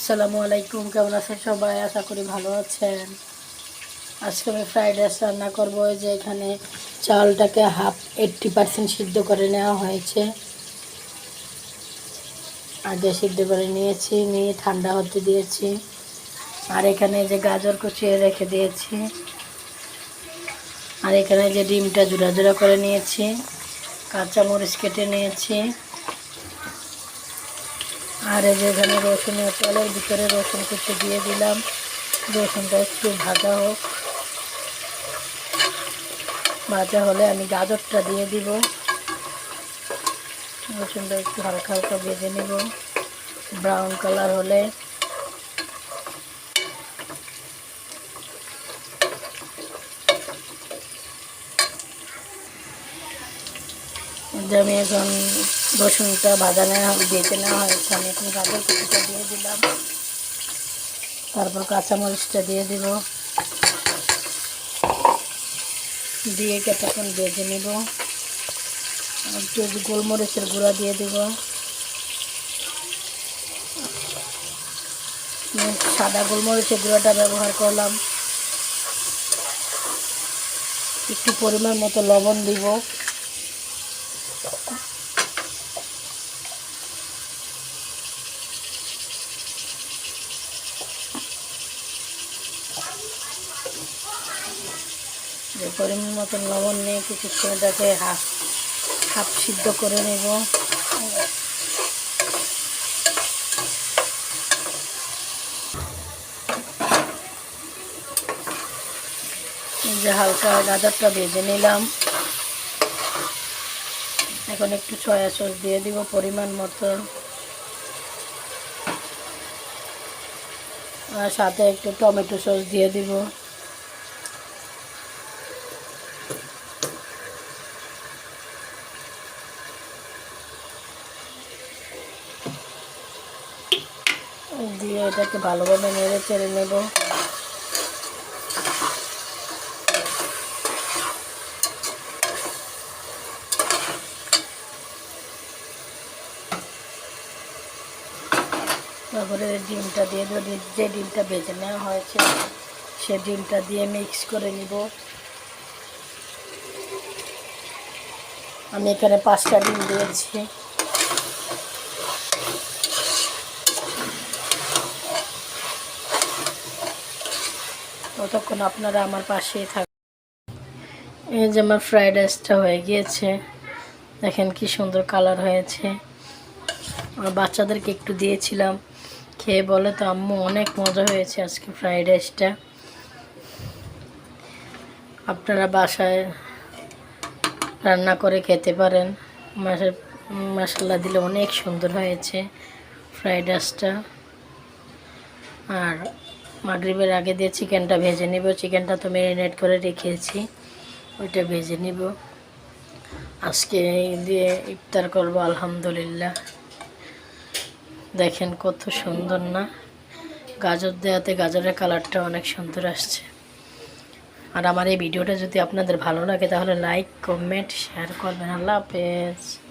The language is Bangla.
আসসালামু আলাইকুম, কেমন আছেন সবাই? আশা করি ভালো আছেন। আজকে আমি ফ্রাইড রাইস রান্না করব। যে এখানে চালটাকে হাফ এইট্টি পার্সেন্ট সিদ্ধ করে নেওয়া হয়েছে। আগে সিদ্ধ করে নিয়েছি, নিয়ে ঠান্ডা হতে দিয়েছি। আর এখানে যে গাজর কুচিয়ে রেখে দিয়েছি। আর এখানে যে ডিমটা জোড়া জোড়া করে নিয়েছি। কাঁচা মরিচ কেটে নিয়েছি। আর এই যে এখানে রসুনের তেলের ভিতরে রসুন কুচি দিয়ে দিলাম। রসুনটা একটু ভাজা হোক। ভাজা হলে আমি গাজরটা দিয়ে দিব। রসুনটা একটু হালকা হালকা ভেজে নেব। ব্রাউন কালার হলে। আমি এখন রসুনটা নেওয়া ভেজে নেওয়া হয়েছে। আমি এখন গাজর কুচিটা দিয়ে দিলাম। তারপর কাঁচামরিচটা দিয়ে দিব। দিয়ে কতক্ষণ ভেজে নিব। একটু গোলমরিচের গুঁড়া দিয়ে দিব। সাদা গোলমরিচের গুঁড়াটা ব্যবহার করলাম। একটু পরিমাণ মতো লবণ দিব। যে পরিমাণ মতন লবণ নিয়ে কিছুক্ষণ এটাকে হাফ হাফ সিদ্ধ করে নেব। যে হালকা গাজরটা ভেজে নিলাম। এখন একটু সয়া সস দিয়ে দিব পরিমাণ মতো। আর সাথে একটু টমেটো সস দিয়ে দিব। দিয়ে এটাকে ভালোভাবে নেড়ে চেড়ে নেব। তারপরে ডিমটা দিয়ে দেবো। যে ডিমটা ভেজে নেওয়া হয়েছে, সে ডিমটা দিয়ে মিক্স করে নিব। আমি এখানে পাঁচটা ডিম দিয়েছি। ততক্ষণ আপনারা আমার পাশেই থাকুন এই যে আমার ফ্রাইড রাইসটা হয়ে গিয়েছে। দেখেন কি সুন্দর কালার হয়েছে। আমার বাচ্চাদেরকে একটু দিয়েছিলাম। খেয়ে বলে তো, আম্মু, অনেক মজা হয়েছে আজকে ফ্রাইড রাইসটা আপনারা বাসায় রান্না করে খেতে পারেন। মাসের মশলা দিলে অনেক সুন্দর হয়েছে ফ্রাইড রাইসটা আর মাগরিবের আগে দিয়ে চিকেনটা ভেজে নিব। চিকেনটা তো ম্যারিনেট করে রেখেছি। ওইটা ভেজে নিব। আজকে দিয়ে ইফতার করব, আলহামদুলিল্লাহ। দেখেন কত সুন্দর না? গাজর দেওয়াতে গাজরের কালারটা অনেক সুন্দর আসছে। আর আমার এই ভিডিওটা যদি আপনাদের ভালো লাগে, তাহলে লাইক কমেন্ট শেয়ার করবেন। আল্লাহ হাফেজ।